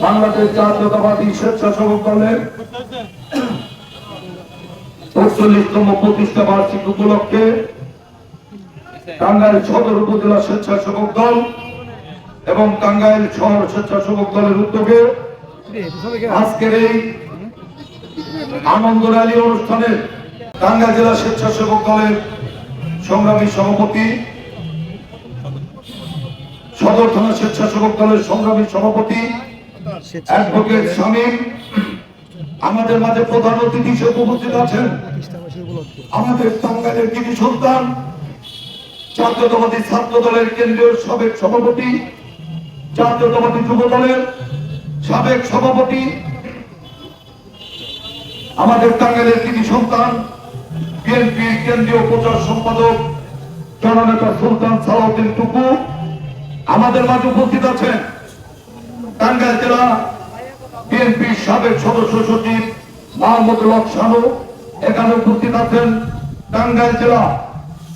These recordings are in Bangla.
বাংলাদেশ স্বেচ্ছাসেবক উপলক্ষে উপজেলা স্বেচ্ছাসেবক দল এবং টাঙ্গাইল শহর স্বেচ্ছাসেবক দলের উদ্যোগে আজকের এই আনন্দ র্যালি অনুষ্ঠানের টাঙ্গাইল জেলা স্বেচ্ছাসেবক দলের সংগ্রামী সভাপতি সদর থানা স্বেচ্ছাসেবক দলের সংগ্রামী সভাপতি আমাদের মাঝে প্রধান অতিথি হিসেবে উপস্থিত আছেন আমাদের টাঙ্গাইলের কৃতি সন্তান, জাতীয়তাবাদী ছাত্র দলের কেন্দ্রীয় সাবেক সভাপতি, জাতীয়তাবাদী যুব দলের সাবেক সভাপতি, আমাদের টাঙ্গাইলের কৃতি সন্তান, বিএনপির কেন্দ্রীয় প্রচার সম্পাদক, জননেতা সুলতান সালাউদ্দিন টুকু আমাদের মাঝে উপস্থিত আছেন টাঙ্গাইল জেলা বিএনপির সাবেক সদস্য সচিব মোহাম্মদ লক শানু এখানে উপস্থিত আছেন টাঙ্গাইল জেলা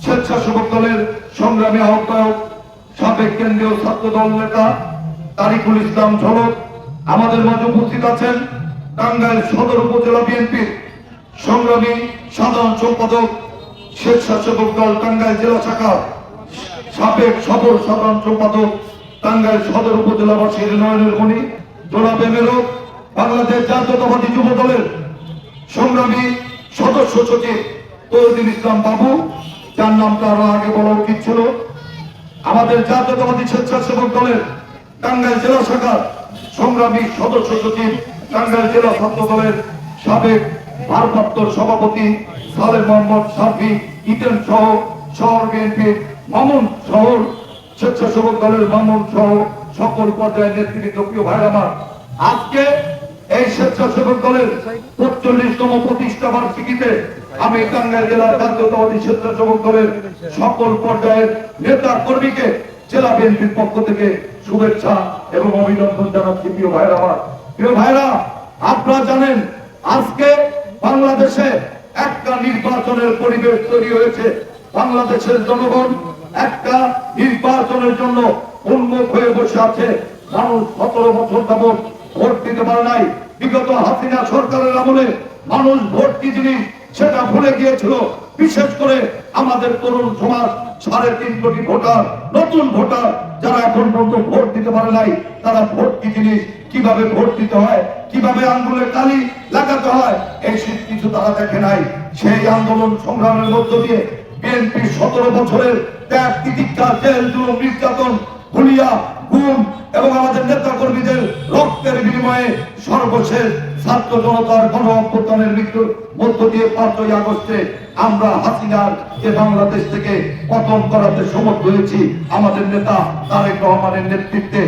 স্বেচ্ছাসেবক দলের সংগ্রামী আহ্বায়ক, সাবেক কেন্দ্রীয় ছাত্র দল নেতা তারিকুল ইসলাম ঝলক। আমাদের মাঝে উপস্থিত আছেন টাঙ্গাইল সদর উপজেলা বিএনপির সংগ্রামী সাধারণ সম্পাদক, স্বেচ্ছাসেবক দল টাঙ্গাইল জেলা শাখা সাবেক সদর সাধারণ সম্পাদক টাঙ্গাইল সদর উপজেলাবাসীর নয়নের মণি জোড়া বেমেরক বাংলাদেশ জাতীয়তাবাদী যুব দলের সংগ্রামী সদস্য সচিব তৈরুদ্দিন ইসলাম বাবু, যার নামটা আরও আগে বলা উচিত ছিল। আমাদের জাতীয়তাবাদী স্বেচ্ছাসেবক দলের টাঙ্গাইল জেলা শাখার সংগ্রামী সদস্য সচিব টাঙ্গাইল জেলা ছাত্র দলের সাবেক ভারপ্রাপ্ত সভাপতি সালেম মোহাম্মদ সাফি ইটেন সহ শহর বিএনপির মামুন শহর, স্বেচ্ছাসেবক দলের মামুন সহ সকল পর্যায়ের নেতৃত্ব প্রিয় ভাই আমার, আজকে এই স্বেচ্ছাসেবক দলের পঁয়তাল্লিশতম প্রতিষ্ঠা বার্ষিকীতে আমি টাঙ্গাইল জেলার জাতীয়তাবাদী স্বেচ্ছাসেবক দলের সকল পর্যায়ের নেতা কর্মীকে জেলা বিএনপির পক্ষ থেকে শুভেচ্ছা এবং অভিনন্দন জানাচ্ছি, প্রিয় ভাইরা আমার। প্রিয় ভাইরা আপনারা জানেন, আজকে বাংলাদেশে একটা নির্বাচনের পরিবেশ তৈরি হয়েছে। বাংলাদেশের জনগণ একটা নির্বাচনের জন্য উন্মুখ হয়ে বসে আছে। মানুষ সতেরো বছর যাবৎ ভোট দিতে পারে নাই। বিগত হাসিনা সরকারের আমলে মানুষ ভোট কি জিনিস সেটা ভুলে গিয়েছিল। বিশেষ করে আমাদের তরুণ সমাজ, সাড়ে তিন কোটি ভোটার, নতুন ভোটার, যারা এখন পর্যন্ত ভোট দিতে পারে নাই, তারা ভোট কি জিনিস, কীভাবে ভোট দিতে হয়, কীভাবে আঙ্গুলে কালি লাগাতে হয়, এই কিছু তারা দেখে নাই। সেই আন্দোলন সংগ্রামের মধ্য দিয়ে বিএনপি সতেরো বছরের ত্যাগ, তিতিক্ষা, জেল, জুলুম, নির্যাতন হুলিয়া গুম এবং আমাদের নেতা কর্মীদের রক্তের বিনিময়ে সর্বশেষ ছাত্র জনতার গণ অভ্যুত্থানের মৃত্যুর মধ্য দিয়ে পাঁচই আগস্টে আমরা হাসিনার যে বাংলাদেশ থেকে পতন করাতে সমর্থ হয়েছি, আমাদের নেতা তারেক রহমানের নেতৃত্বে।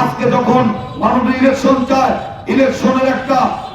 আজকে যখন মাননীয় ইলেকশন চায়, ইলেকশনের একটা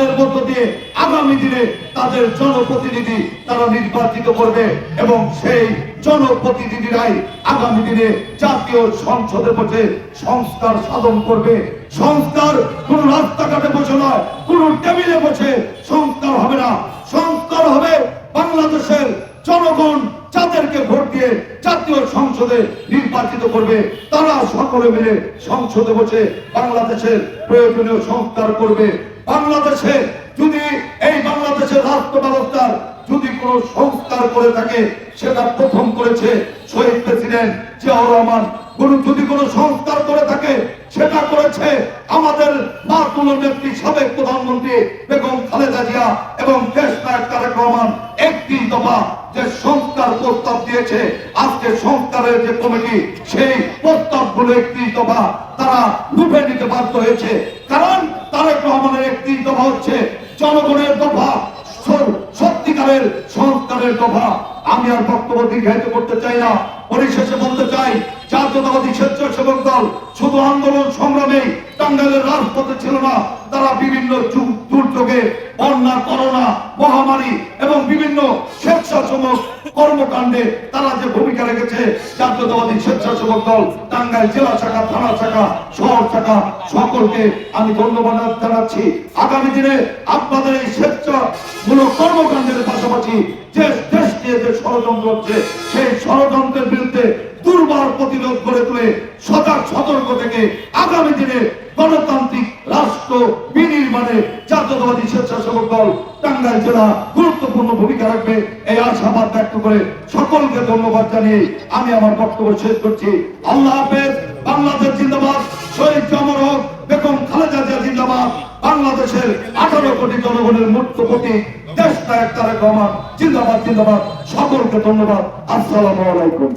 প্রদানের মধ্য দিয়ে আগামী দিনে তাদের জনপ্রতিনিধি তারা নির্বাচিত করবে এবং সেই জনপ্রতিনিধিরাই আগামী দিনে জাতীয় সংসদে বসে সংস্কার সাধন করবে। সংস্কার কোন রাস্তাঘাটে বসে নয়, কোন টেবিলে বসে সংস্কার হবে না। সংস্কার হবে বাংলাদেশের জনগণ যাদেরকে ভোট দিয়ে জাতীয় সংসদে নির্বাচিত করবে। তারা সকলে মিলে সংসদে বসে বাংলাদেশের প্রয়োজনীয় সংস্কার করবে। বাংলাদেশে যদি এই বাংলাদেশের রাষ্ট্র ব্যবস্থার যদি কোনো সংস্কার করে থাকে, সেটা প্রথম করেছে শহীদ প্রেসিডেন্ট জিয়াউর রহমান। যদি কোনো সংস্কার করে থাকে, সেটা করেছে আমাদের নেত্রী, সাবেক প্রধানমন্ত্রী বেগম খালেদা জিয়া এবং দেশ নায়ক তারেক রহমান। একটি দফা যে সংস্কার প্রস্তাব দিয়েছে, আজকে সংস্কারের যে কমিটি, সেই প্রস্তাবগুলো একটি দফা তারা লুফে নিতে বাধ্য হয়েছে। কারণ তারেক রহমানের একটি দফা হচ্ছে জনগণের দফা সত্যিকারের সংস্কারের দফা। আমি আর বক্তব্য দীর্ঘায়িত করতে চাই না, পরিশেষে বলতে চাই জাতীয়তাবাদী স্বেচ্ছাসেবক দল শুধু আন্দোলন সংগ্রামে টাঙ্গাইলের রাজপথে ছিল না, তারা বিভিন্ন যুগ দুর্যোগে, বন্যা, করোনা, মহামারী এবং বিভিন্ন স্বেচ্ছাসেবক কর্মকাণ্ডে তারা যে ভূমিকা রেখেছে, জাতীয়তাবাদী স্বেচ্ছাসেবক দল, টাঙ্গাইল জেলা শাখা, থানা শাখা, শহর শাখা, সকলকে আমি ধন্যবাদ জানাচ্ছি। আগামী দিনে আপনাদের এই স্বেচ্ছামূলক কর্মকাণ্ডের পাশাপাশি যে দেশ নিয়ে যে ষড়যন্ত্র হচ্ছে, সেই ষড়যন্ত্রের বিরুদ্ধে দুর্বার প্রতিরোধ গড়ে তুলে সজাগ সতর্ক থেকে আগামী দিনে গণতান্ত্রিক রাষ্ট্র বিনির্মাণে জাতীয়তাবাদী স্বেচ্ছাসেবক দল, টাঙ্গাইল জেলা ভূমিকা রাখবে। এই আশাবাদ ব্যক্ত করে সকলকে ধন্যবাদ জানিয়ে আমি আমার বক্তব্য শেষ করছি। আল্লাহ হাফেজ, বাংলাদেশ জিন্দাবাদ। শহীদ জামর হক, বেগম খালেদা জিয়া জিন্দাবাদ। বাংলাদেশের আঠারো কোটি জনগণের মূর্ত প্রতি দেশ নায়ক তারেক রহমান জিন্দাবাদ জিন্দাবাদ। সকলকে ধন্যবাদ। আসসালামু আলাইকুম।